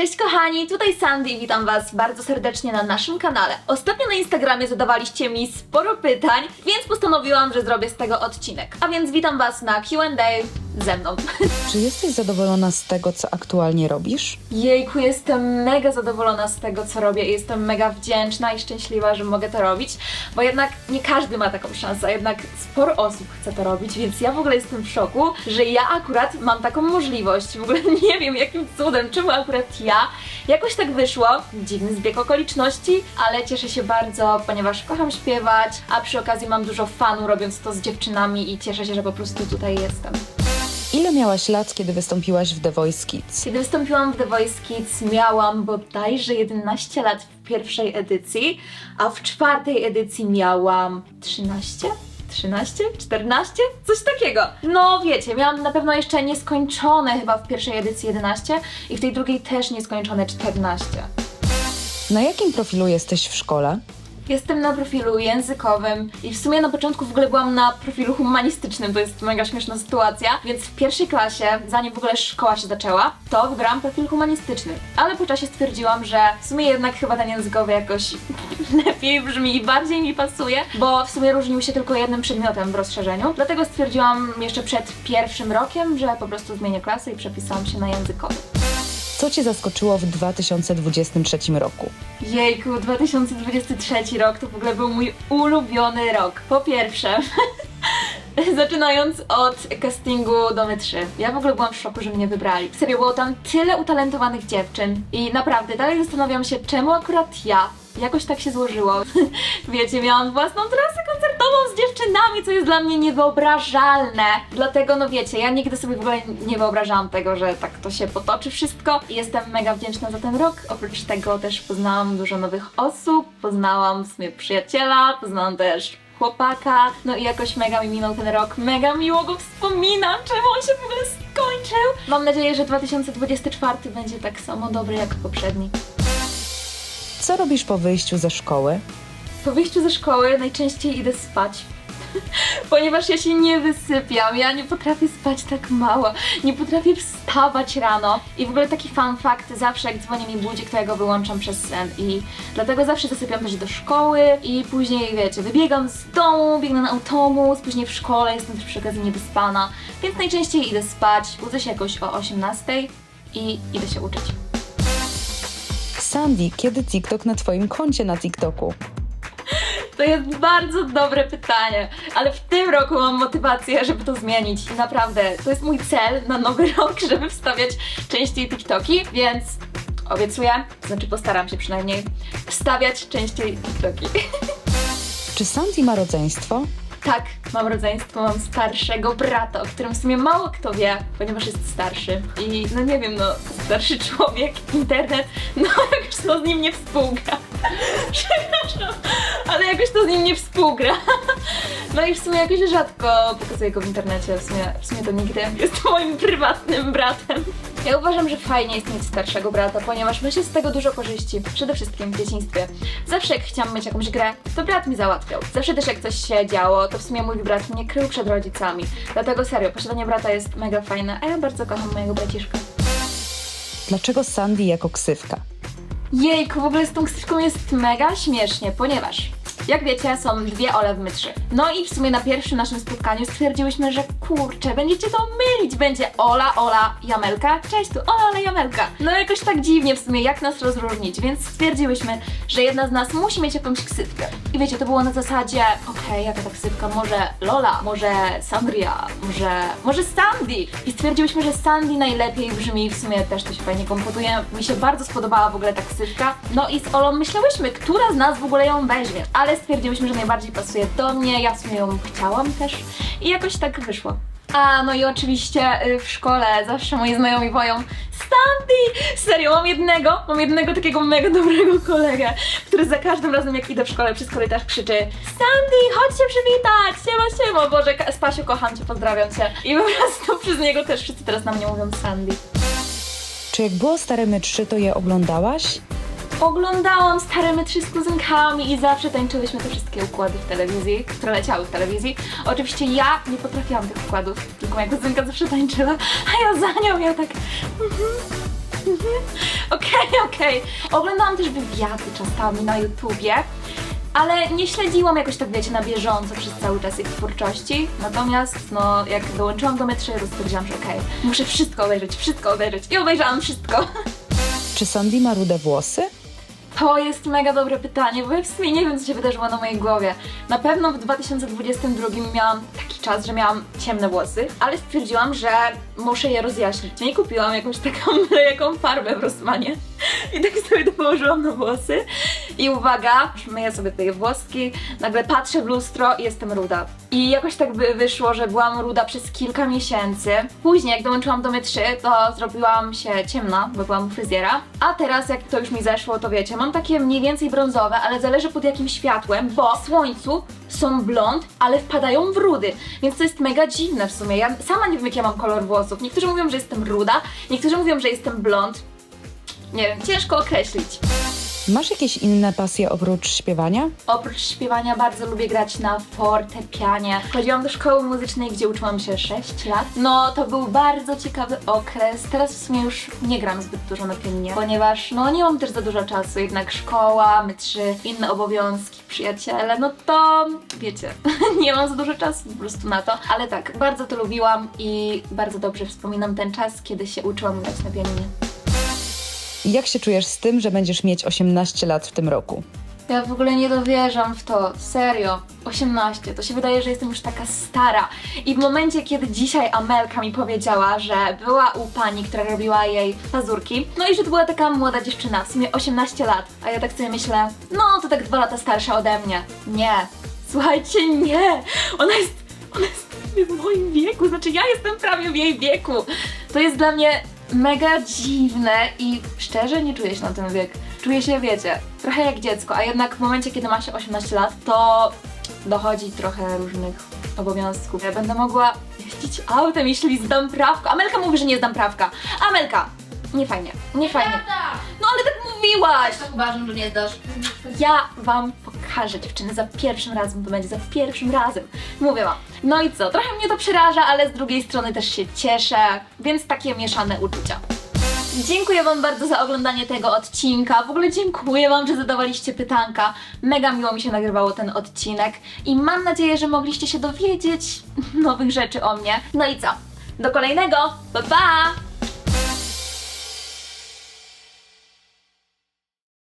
Cześć kochani, tutaj Sandy i witam was bardzo serdecznie na naszym kanale. Ostatnio na Instagramie zadawaliście mi sporo pytań, więc postanowiłam, że zrobię z tego odcinek. A więc witam was na Q&A ze mną. Czy jesteś zadowolona z tego, co aktualnie robisz? Jejku, jestem mega zadowolona z tego, co robię i jestem mega wdzięczna i szczęśliwa, że mogę to robić, bo jednak nie każdy ma taką szansę, a jednak sporo osób chce to robić, więc ja w ogóle jestem w szoku, że ja akurat mam taką możliwość. W ogóle nie wiem jakim cudem, czemu akurat ja. Jakoś tak wyszło, dziwny zbieg okoliczności, ale cieszę się bardzo, ponieważ kocham śpiewać, a przy okazji mam dużo fanu robiąc to z dziewczynami i cieszę się, że po prostu tutaj jestem. Ile miałaś lat, kiedy wystąpiłaś w The Voice Kids? Kiedy wystąpiłam w The Voice Kids miałam bodajże 11 lat w pierwszej edycji, a w czwartej edycji miałam 13? 13? 14? Coś takiego. No wiecie, miałam na pewno jeszcze nieskończone chyba w pierwszej edycji 11 i w tej drugiej też nieskończone 14. Na jakim profilu jesteś w szkole? Jestem na profilu językowym i w sumie na początku w ogóle byłam na profilu humanistycznym, to jest mega śmieszna sytuacja, więc w pierwszej klasie, zanim w ogóle szkoła się zaczęła, to wybrałam profil humanistyczny. Ale po czasie stwierdziłam, że w sumie jednak chyba ten językowy jakoś lepiej brzmi i bardziej mi pasuje, bo w sumie różnił się tylko jednym przedmiotem w rozszerzeniu. Dlatego stwierdziłam jeszcze przed pierwszym rokiem, że po prostu zmienię klasę i przepisałam się na językowy. Co cię zaskoczyło w 2023 roku? Jejku, 2023 rok to w ogóle był mój ulubiony rok. Po pierwsze, zaczynając od castingu Domy 3. Ja w ogóle byłam w szoku, że mnie wybrali. Serio, było tam tyle utalentowanych dziewczyn i naprawdę dalej zastanawiam się, czemu akurat ja. Jakoś tak się złożyło. Wiecie, miałam własną trasę koncertową z dziewczynami, co jest dla mnie niewyobrażalne. Dlatego, no wiecie, ja nigdy sobie w ogóle nie wyobrażałam tego, że tak to się potoczy wszystko. Jestem mega wdzięczna za ten rok. Oprócz tego też poznałam dużo nowych osób, poznałam w sumie przyjaciela, poznałam też chłopaka, no i jakoś mega mi minął ten rok, mega miło go wspominam, czemu on się w ogóle skończył. Mam nadzieję, że 2024 będzie tak samo dobry jak poprzedni. Co robisz po wyjściu ze szkoły? Po wyjściu ze szkoły najczęściej idę spać. Ponieważ ja się nie wysypiam, ja nie potrafię spać tak mało, nie potrafię wstawać rano. I w ogóle taki fun fact, zawsze jak dzwoni mi budzik, to ja go wyłączam przez sen i dlatego zawsze zasypiam też do szkoły i później, wiecie, wybiegam z domu, biegnę na autobus, później w szkole jestem też przy okazji niewyspana, więc najczęściej idę spać, budzę się jakoś o 18 i idę się uczyć. Sandy, kiedy TikTok na twoim koncie na TikToku? To jest bardzo dobre pytanie, ale w tym roku mam motywację, żeby to zmienić. I naprawdę, to jest mój cel na nowy rok, żeby wstawiać częściej TikToki, więc obiecuję, znaczy postaram się przynajmniej, wstawiać częściej TikToki. Czy Sandy ma rodzeństwo? Tak, mam rodzeństwo, mam starszego brata, o którym w sumie mało kto wie, ponieważ jest starszy. I no nie wiem, no, starszy człowiek, internet, no jakoś to z nim nie współgra. Przepraszam, ale jakoś to z nim nie współgra. No i w sumie jakoś rzadko pokazuję go w internecie, w sumie, w sumie to nigdy. Jest moim prywatnym bratem. Ja uważam, że fajnie jest mieć starszego brata, ponieważ się z tego dużo korzyści. Przede wszystkim w dzieciństwie. Zawsze jak chciałam mieć jakąś grę, to brat mi załatwiał. Zawsze też jak coś się działo, to w sumie mój brat mnie krył przed rodzicami. Dlatego serio, posiadanie brata jest mega fajne, a ja bardzo kocham mojego braciszka. Dlaczego Sandy jako ksywka? Jejku, w ogóle z tą ksywką jest mega śmiesznie, ponieważ jak wiecie, są dwie Ole w my trzy. No i w sumie na pierwszym naszym spotkaniu stwierdziłyśmy, że kurczę, będziecie to mylić. Będzie Ola, Ola, Jamelka. Cześć, tu Ola, Ola, Jamelka. No jakoś tak dziwnie w sumie, jak nas rozróżnić, więc stwierdziłyśmy, że jedna z nas musi mieć jakąś ksywkę. I wiecie, to było na zasadzie, okej, jaka ta ksywka, może Lola, może Sandria, może, może Sandy. I stwierdziłyśmy, że Sandy najlepiej brzmi, w sumie też to się fajnie komponuje. Mi się bardzo spodobała w ogóle ta ksywka. No i z Olą myślałyśmy, która z nas w ogóle ją weźmie. Ale stwierdziłyśmy, że najbardziej pasuje do mnie, ja w sumie ją chciałam też i jakoś tak wyszło. A, no i oczywiście y, w szkole zawsze moi znajomi wołają Sandy! Serio, mam jednego, mam jednego takiego mega dobrego kolegę, który za każdym razem jak idę w szkole przez korytarz krzyczy Sandy, chodź się przywitać! Siema, siema! Boże, Spasiu, kocham cię, pozdrawiam cię. I po prostu przez niego też wszyscy teraz na mnie mówią Sandy. Czy jak było Stare My 3, to je oglądałaś? Oglądałam stare metry z kuzynkami i zawsze tańczyłyśmy te wszystkie układy w telewizji, które leciały w telewizji. Oczywiście ja nie potrafiłam tych układów, tylko moja kuzynka zawsze tańczyła, a ja za nią, ja tak... mhm, Okej, okej. Oglądałam też wywiady czasami na YouTubie, ale nie śledziłam jakoś tak, wiecie, na bieżąco przez cały czas ich twórczości. Natomiast, no, jak dołączyłam do Metry, stwierdziłam, że okej, muszę wszystko obejrzeć, wszystko obejrzeć. I obejrzałam wszystko. Czy Sandy ma rude włosy? To jest mega dobre pytanie, bo ja w sumie nie wiem, co się wydarzyło na mojej głowie. Na pewno w 2022 miałam taki czas, że miałam ciemne włosy, ale stwierdziłam, że muszę je rozjaśnić. I kupiłam jakąś taką jaką farbę w Rossmanie. I tak sobie to położyłam na włosy. I uwaga, myję sobie tutaj włoski, nagle patrzę w lustro i jestem ruda. I jakoś tak by wyszło, że byłam ruda przez kilka miesięcy. Później, jak dołączyłam do My3, to zrobiłam się ciemna, bo byłam u fryzjera. A teraz, jak to już mi zeszło, to wiecie, mam takie mniej więcej brązowe, ale zależy pod jakim światłem, bo w słońcu są blond, ale wpadają w rudy. Więc to jest mega dziwne w sumie. Ja sama nie wiem, jaki ja mam kolor włosów. Niektórzy mówią, że jestem ruda, niektórzy mówią, że jestem blond. Nie wiem, ciężko określić. Masz jakieś inne pasje oprócz śpiewania? Oprócz śpiewania bardzo lubię grać na fortepianie. Chodziłam do szkoły muzycznej, gdzie uczyłam się 6 lat. No, to był bardzo ciekawy okres. Teraz w sumie już nie gram zbyt dużo na pianinie, ponieważ no nie mam też za dużo czasu. Jednak szkoła, my trzy, inne obowiązki, przyjaciele, no to wiecie, nie mam za dużo czasu po prostu na to. Ale tak, bardzo to lubiłam i bardzo dobrze wspominam ten czas, kiedy się uczyłam grać na pianinie. Jak się czujesz z tym, że będziesz mieć 18 lat w tym roku? Ja w ogóle nie dowierzam w to, serio. 18, to się wydaje, że jestem już taka stara. I w momencie, kiedy dzisiaj Amelka mi powiedziała, że była u pani, która robiła jej pazurki, no i że to była taka młoda dziewczyna, w sumie 18 lat, a ja tak sobie myślę, no to tak dwa lata starsza ode mnie. Nie, słuchajcie, nie! Ona jest, ona jest w moim wieku, znaczy ja jestem prawie w jej wieku. To jest dla mnie mega dziwne i szczerze nie czuję się na tym wieku. Czuję się, wiecie, trochę jak dziecko, a jednak w momencie, kiedy ma się 18 lat, to dochodzi trochę różnych obowiązków. Ja będę mogła jeździć autem, jeśli zdam prawko. Amelka mówi, że nie zdam prawka. Amelka! Nie fajnie, nie fajnie. No ale tak mówiłaś! Tak uważam, że nie zdasz. Ja wam pokażę dziewczyny za pierwszym razem, to będzie za pierwszym razem. Mówię wam. No i co, trochę mnie to przeraża, ale z drugiej strony też się cieszę, więc takie mieszane uczucia. Dziękuję Wam bardzo za oglądanie tego odcinka. W ogóle dziękuję Wam, że zadawaliście pytanka. Mega miło mi się nagrywało ten odcinek i mam nadzieję, że mogliście się dowiedzieć nowych rzeczy o mnie. No i co? Do kolejnego! Pa pa!